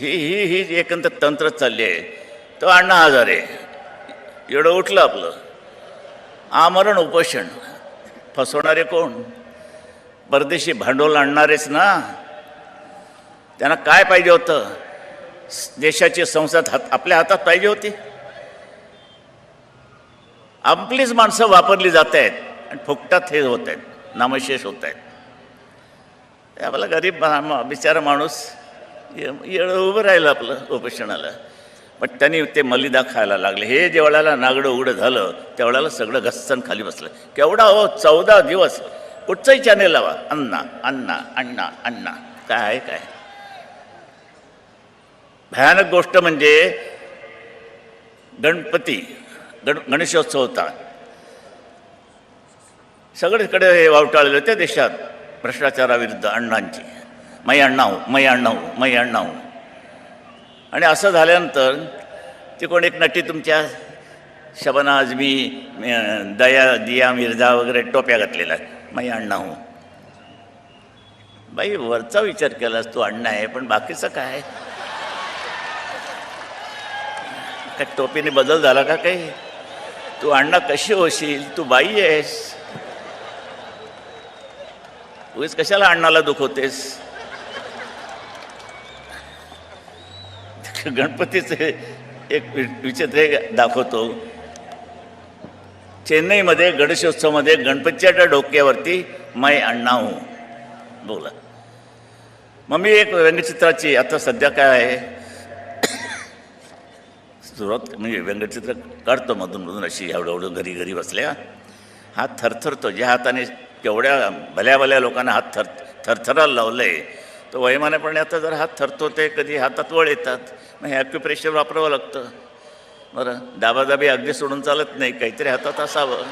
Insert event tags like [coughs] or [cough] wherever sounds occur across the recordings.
ही ही ही एकंदर तंत्र चालली आहे तो अण्णा हजारे एवढं उठलं आपलं. आमरण उपोषण. फसवणारे कोण? परदेशी भांडवल आणणारेच ना? त्यांना काय पाहिजे होतं? देशाची संसद हात आपल्या हातात पाहिजे होती. आपलीच माणसं वापरली जात आहेत आणि फुकटात हे होत आहेत नामशेष होत आहेत. ते आपला गरीब बिचारा माणूस येळं उभं राहिलं आपलं उपोषणाला. पण त्यांनी ते मलिदा खायला लागले. हे जेवढ्याला नागडं उघडं झालं तेवढ्याला सगळं घस्सन खाली बसलं. केवढा हो चौदा दिवस कुठचंही चॅनेल लावा. अण्णा अण्णा अण्णा अण्णा. काय आहे काय भयानक गोष्ट म्हणजे गणपती गण गणेशोत्सव होता. सगळीकडे हे वावटाळले होते देशात. भ्रष्टाचाराविरुद्ध अण्णांची. मै अण्णाव मै अण्णाऊ मै अण्णा आणि असं झाल्यानंतर ती कोण एक नटी तुमच्या शबना आजमी दया दिया मिर्झा वगैरे टोप्या घातलेल्या मै अण्णा हो बाई वरचा विचार केलास तू अण्णा आहे पण बाकीचं काय? काय टोपीने बदल झाला का काही? तू अण्णा कशी होशील? तू बाई आहेस. उगीच कशाला अण्णाला दुखवतेस [laughs] गणपतीचे एक विचित्र हे दाखवतो. चेन्नईमध्ये गणेशोत्सवमध्ये गणपतीच्या डोक्यावरती माय अण्णा हो बोला. मग मी एक व्यंगचित्राची आता सध्या काय आहे? [coughs] सुरुवात म्हणजे व्यंगचित्र काढतो मधून मधून अशी एवढं घरी घरी बसल्या. हात थरथरतो. ज्या हाताने केवढ्या भल्या भल्या लोकांना हात थर थरथरायला आहे तर वैमानेपणे आता जर हात थरतो ते कधी हातात वळ येतात. मग हे ॲक्युप्रेशर वापरावं लागतं. बरं दाबादाबी अगदी सोडून चालत नाही काहीतरी हातात असावं.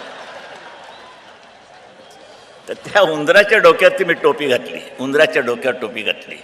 तर त्या उंदराच्या डोक्यात ती मी टोपी घातली. उंदराच्या डोक्यात टोपी घातली.